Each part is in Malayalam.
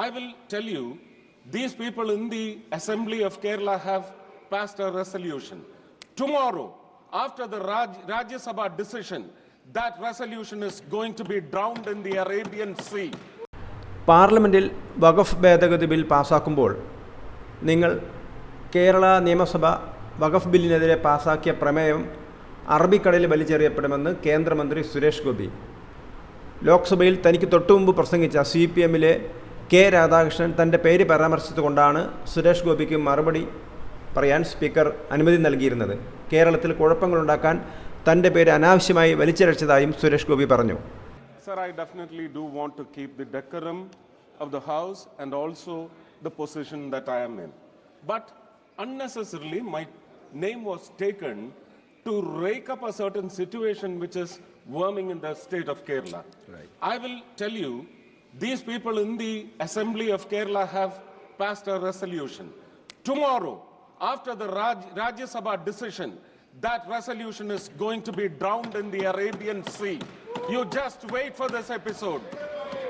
I will tell you, these people in the Assembly of Kerala have passed a resolution. Tomorrow, after the Raj, Rajya Sabha decision, that resolution is going to be drowned in the Arabian Sea. പാർലമെന്റിൽ വഖഫ് ഭേദഗതി ബിൽ പാസ്സാക്കുമ്പോൾ നിങ്ങൾ കേരള നിയമസഭ വഖഫ് ബില്ലിനെതിരെ പാസാക്കിയ പ്രമേയം അറബിക്കടലിൽ വലിച്ചെറിയപ്പെടുമെന്ന് കേന്ദ്രമന്ത്രി സുരേഷ് ഗോപി ലോക്സഭയിൽ തനിക്ക് തൊട്ടുമുമ്പ് പ്രസംഗിച്ച സി പി എമ്മിലെ കെ രാധാകൃഷ്ണൻ തന്റെ പേര് പരാമർശിച്ചുകൊണ്ടാണ് സുരേഷ് ഗോപിക്ക് മറുപടി പറയാൻ സ്പീക്കർ അനുമതി നൽകിയിരുന്നത് കേരളത്തിൽ കുഴപ്പങ്ങളുണ്ടാക്കാൻ തന്റെ പേര് അനാവശ്യമായി വലിച്ചിഴച്ചതായും സുരേഷ് ഗോപി പറഞ്ഞു Sir, I definitely do want to keep the decorum of the House and also the position that I am in. But unnecessarily, my name was taken to rake up a certain situation which is worming in the state of Kerala. Right. I will tell you, these people in the Assembly of Kerala have passed a resolution. Tomorrow, after the Raj, Rajya Sabha decision, that resolution is going to be drowned in the Arabian Sea. You just wait for this episode.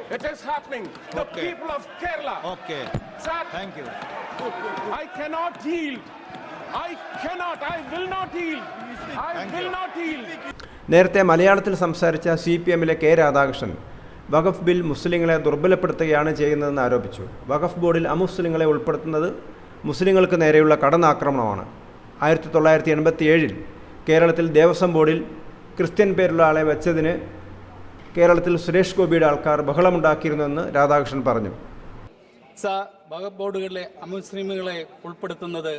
It is happening. The Okay. people of Kerala. Okay. Sir, Thank you. I cannot yield. I cannot. I will not yield. I Thank will you. not yield. നേരത്തെ മലയാളത്തിൽ സംസാരിച്ച സി പി എമ്മിലെ കെ രാധാകൃഷ്ണൻ വഖഫ് ബിൽ മുസ്ലിങ്ങളെ ദുർബലപ്പെടുത്തുകയാണ് ചെയ്യുന്നതെന്ന് ആരോപിച്ചു. വഖഫ് ബോർഡിൽ അമുസ്ലിങ്ങളെ ഉൾപ്പെടുത്തുന്നത് മുസ്ലിങ്ങൾക്ക് നേരെയുള്ള കടന്നാക്രമണമാണ്. ആയിരത്തി തൊള്ളായിരത്തി എൺപത്തി ഏഴിൽ കേരളത്തിൽ ദേവസ്വം ബോർഡിൽ ക്രിസ്ത്യൻ പേരുള്ള ആളെ വെച്ചതിന് കേരളത്തിൽ സുരേഷ് ഗോപിയുടെ ആൾക്കാർ ബഹളമുണ്ടാക്കിയിരുന്നുവെന്ന് രാധാകൃഷ്ണൻ പറഞ്ഞു. വഖഫ് ബോർഡുകളിലെ അമുസ്ലിമുകളെ ഉൾപ്പെടുത്തുന്നത്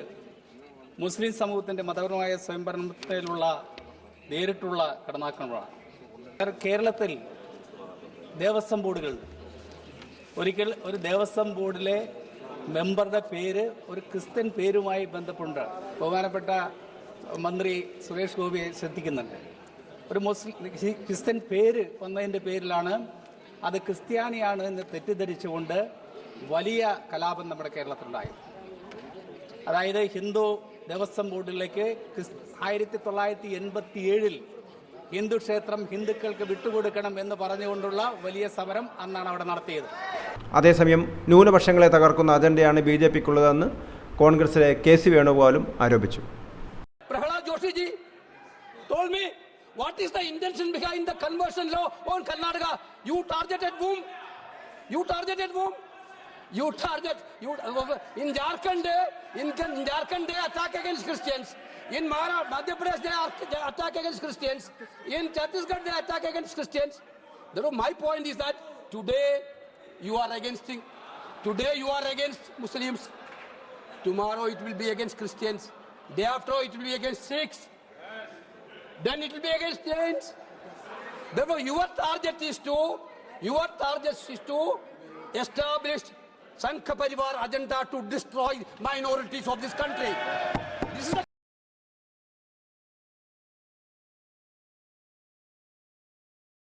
മുസ്ലിം സമൂഹത്തിന്റെ മതപരമായ സ്വയംഭരണത്തിലുള്ള നേരിട്ടുള്ള കടന്നാക്രമണമാണ്. കേരളത്തിൽ ദേവസ്വം ബോർഡുകൾ. ഒരിക്കൽ ഒരു ദേവസ്വം ബോർഡിലെ മെമ്പറുടെ പേര് ഒരു ക്രിസ്ത്യൻ പേരുമായി ബന്ധപ്പെട്ട് ബഹുമാനപ്പെട്ട മന്ത്രി സുരേഷ് ഗോപിയെ ശ്രദ്ധിക്കുന്നുണ്ട്. ഒരു മുസ്ലിം ക്രിസ്ത്യൻ പേര് വന്നതിന്റെ പേരിലാണ് അത് ക്രിസ്ത്യാനിയാണ് എന്ന് തെറ്റിദ്ധരിച്ചുകൊണ്ട് വലിയ കലാപം നമ്മുടെ കേരളത്തിലുണ്ടായി അതായത് ഹിന്ദു ദേവസ്വം ബോർഡിലേക്ക് ആയിരത്തി തൊള്ളായിരത്തി എൺപത്തി ഏഴിൽ ഹിന്ദു ക്ഷേത്രം ഹിന്ദുക്കൾക്ക് വിട്ടുകൊടുക്കണം എന്ന് പറഞ്ഞുകൊണ്ടുള്ള വലിയ സമരം അന്നാണ് അവിടെ നടത്തിയത് അതേസമയം ന്യൂനപക്ഷങ്ങളെ തകർക്കുന്ന അജണ്ടയാണ് ബി ജെ പിക്കുള്ളതെന്ന് കോൺഗ്രസിലെ കെ സി വേണുഗോപാലും ആരോപിച്ചു Prahlad ജോഷിജി ji told me what is the intention behind the conversion law on Karnataka. You targeted whom? You targeted whom? You target you uh, in Jharkhand. In Jharkhand they attack against Christians. In Mara, Madhya Pradesh they attack against Christians. In Chhattisgarh they attack against Christians. My point is that today you are against today you are against Muslims. Tomorrow it will be against Christians. Day after it will be against Sikhs. Then it will be against Jains. Therefore, your target is to your target is to establish Sankha Parivar agenda to destroy minorities of this country.